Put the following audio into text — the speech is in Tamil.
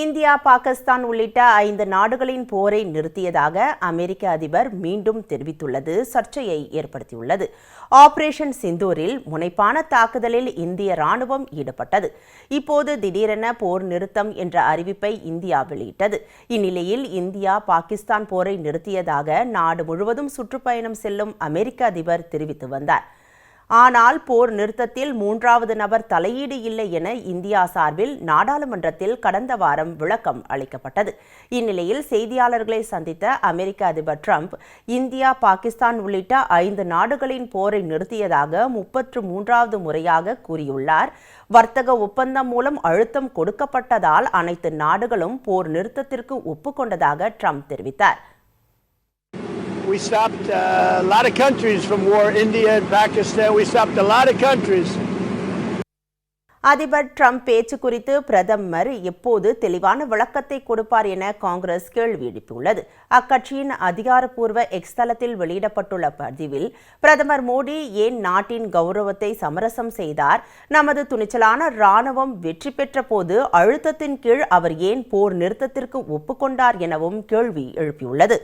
இந்தியா பாகிஸ்தான் உள்ளிட்ட ஐந்து நாடுகளின் போரை நிறுத்தியதாக அமெரிக்க அதிபர் மீண்டும் தெரிவித்துள்ளது சர்ச்சையை ஏற்படுத்தியுள்ளது. ஆபரேஷன் சிந்தூரில் முனைப்பான தாக்குதலில் இந்திய ராணுவம் ஈடுபட்டது. இப்போது திடீரென போர் நிறுத்தம் என்ற அறிவிப்பை இந்தியா வெளியிட்டது. இந்நிலையில் இந்தியா பாகிஸ்தான் போரை நிறுத்தியதாக நாடு முழுவதும் சுற்றுப்பயணம் செல்லும் அமெரிக்க அதிபர் தெரிவித்து வந்தார். ஆனால் போர் நிறுத்தத்தில் மூன்றாவது நபர் தலையீடு இல்லை என இந்தியா சார்பில் நாடாளுமன்றத்தில் கடந்த வாரம் விளக்கம் அளிக்கப்பட்டது. இந்நிலையில் செய்தியாளர்களை சந்தித்த அமெரிக்க அதிபர் ட்ரம்ப் இந்தியா பாகிஸ்தான் உள்ளிட்ட ஐந்து நாடுகளின் போரை நிறுத்தியதாக முப்பத்து மூன்றாவது முறையாக கூறியுள்ளார். வர்த்தக ஒப்பந்தம் மூலம் அழுத்தம் கொடுக்கப்பட்டதால் அனைத்து நாடுகளும் போர் நிறுத்தத்திற்கு ஒப்புக்கொண்டதாக ட்ரம்ப் தெரிவித்தார். We stopped uh, a lot of countries from war, India and Pakistan. We stopped a lot of countries. அதிபர் ட்ரம்ப் பேச்சு குறித்து பிரதமர் எப்போது தெளிவான விளக்கத்தை கொடுப்பார் என காங்கிரஸ் கேள்வி எழுப்பியுள்ளது அக்கட்சியின் அதிகாரப்பூர்வ எக்ஸ் தளத்தில் வெளியிடப்பட்டுள்ள பதிவில் பிரதமர் மோடி ஏன் நாட்டின் கௌரவத்தை சமரசம் செய்தார் நமது துணிச்சலான ராணுவம் வெற்றி பெற்ற போது அழுத்தத்தின் கீழ் அவர் ஏன் போர் நிறுத்தத்திற்கு ஒப்புக்கொண்டார் எனவும் கேள்வி எழுப்பியுள்ளது